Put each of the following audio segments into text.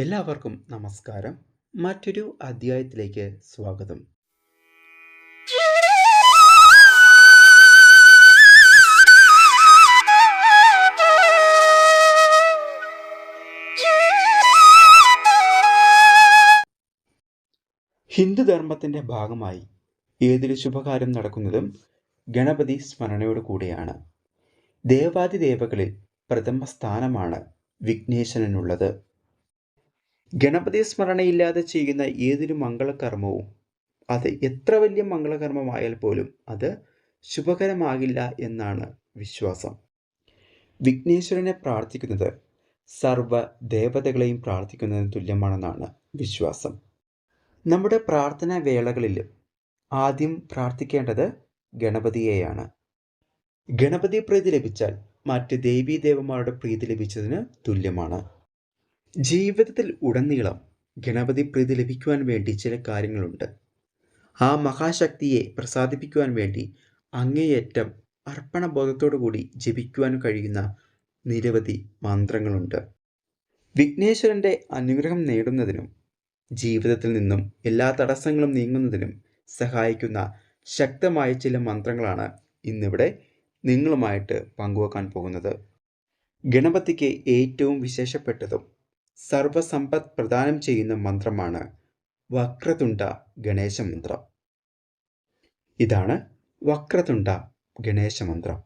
എല്ലാവർക്കും നമസ്കാരം. മറ്റൊരു അധ്യായത്തിലേക്ക് സ്വാഗതം. ഹിന്ദുധർമ്മത്തിന്റെ ഭാഗമായി ഏതൊരു ശുഭകാര്യം നടക്കുന്നതും ഗണപതി സ്മരണയോട് കൂടിയാണ്. ദേവാദിദേവകളിൽ പ്രഥമ സ്ഥാനമാണ് വിഘ്നേശ്വരനുള്ളത്. ഗണപതി സ്മരണയില്ലാതെ ചെയ്യുന്ന ഏതൊരു മംഗളകർമ്മവും അത് എത്ര വലിയ മംഗളകർമ്മമായാൽ പോലും അത് ശുഭകരമാകില്ല എന്നാണ് വിശ്വാസം. വിഘ്നേശ്വരനെ പ്രാർത്ഥിക്കുന്നത് സർവ ദേവതകളെയും പ്രാർത്ഥിക്കുന്നതിന് തുല്യമാണെന്നാണ് വിശ്വാസം. നമ്മുടെ പ്രാർത്ഥനാ വേളകളിൽ ആദ്യം പ്രാർത്ഥിക്കേണ്ടത് ഗണപതിയെയാണ്. ഗണപതി പ്രീതി ലഭിച്ചാൽ മറ്റ് ദേവീദേവന്മാരുടെ പ്രീതി ലഭിച്ചതിന് തുല്യമാണ്. ജീവിതത്തിൽ ഉടനീളം ഗണപതി പ്രീതി ലഭിക്കുവാൻ വേണ്ടി ചില കാര്യങ്ങളുണ്ട്. ആ മഹാശക്തിയെ പ്രസാദിപ്പിക്കുവാൻ വേണ്ടി അങ്ങേയറ്റം അർപ്പണബോധത്തോടു കൂടി ജപിക്കുവാൻ കഴിയുന്ന നിരവധി മന്ത്രങ്ങളുണ്ട്. വിഘ്നേശ്വരന്റെ അനുഗ്രഹം നേടുന്നതിനും ജീവിതത്തിൽ നിന്നും എല്ലാ തടസ്സങ്ങളും നീങ്ങുന്നതിനും സഹായിക്കുന്ന ശക്തമായ ചില മന്ത്രങ്ങളാണ് ഇന്നിവിടെ നിങ്ങളുമായിട്ട് പങ്കുവെക്കാൻ പോകുന്നത്. ഗണപതിക്ക് ഏറ്റവും വിശേഷപ്പെട്ടതും സർവസമ്പത്ത് പ്രദാനം ചെയ്യുന്ന മന്ത്രമാണ് വക്രതുണ്ട ഗണേശ മന്ത്രം. ഇതാണ് വക്രതുണ്ട ഗണേശ മന്ത്രം.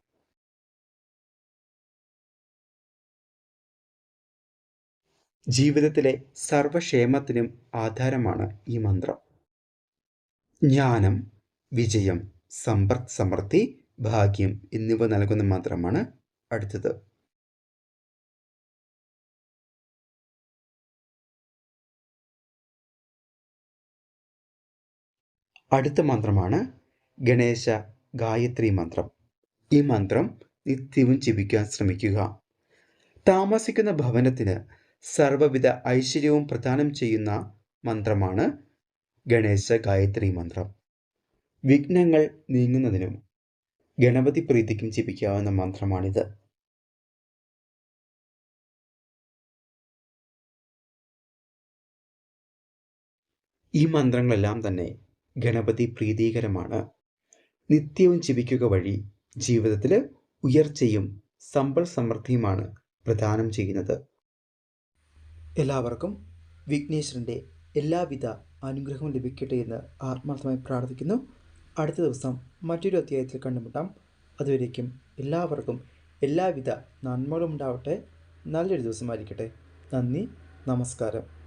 ജീവിതത്തിലെ സർവക്ഷേമത്തിനും ആധാരമാണ് ഈ മന്ത്രം. ജ്ഞാനം വിജയം സമ്പത്ത് സമൃദ്ധി ഭാഗ്യം എന്നിവ നൽകുന്ന മന്ത്രമാണ് അടുത്തത്. അടുത്ത മന്ത്രമാണ് ഗണേശ ഗായത്രി മന്ത്രം. ഈ മന്ത്രം നിത്യവും ജപിക്കാൻ ശ്രമിക്കുക. താമസിക്കുന്ന ഭവനത്തിന് സർവവിധ ഐശ്വര്യവും പ്രദാനം ചെയ്യുന്ന മന്ത്രമാണ് ഗണേശ ഗായത്രി മന്ത്രം. വിഘ്നങ്ങൾ നീങ്ങുന്നതിനും ഗണപതി പ്രീതിക്കും ജപിക്കാവുന്ന മന്ത്രമാണിത്. ഈ മന്ത്രങ്ങളെല്ലാം തന്നെ ഗണപതി പ്രീതികരമാണ്. നിത്യവും ജീവിക്കുക വഴി ജീവിതത്തിൽ ഉയർച്ചയും സമ്പൽ സമൃദ്ധിയുമാണ് പ്രദാനം ചെയ്യുന്നത്. എല്ലാവർക്കും വിഘ്നേശ്വരന്റെ എല്ലാവിധ അനുഗ്രഹവും ലഭിക്കട്ടെ എന്ന് ആത്മാർത്ഥമായി പ്രാർത്ഥിക്കുന്നു. അടുത്ത ദിവസം മറ്റൊരു അധ്യായത്തിൽ കണ്ടുമുട്ടാം. അതുവരേക്കും എല്ലാവർക്കും എല്ലാവിധ നന്മകളും ഉണ്ടാവട്ടെ. നല്ലൊരു ദിവസമായിരിക്കട്ടെ നന്ദി നമസ്കാരം.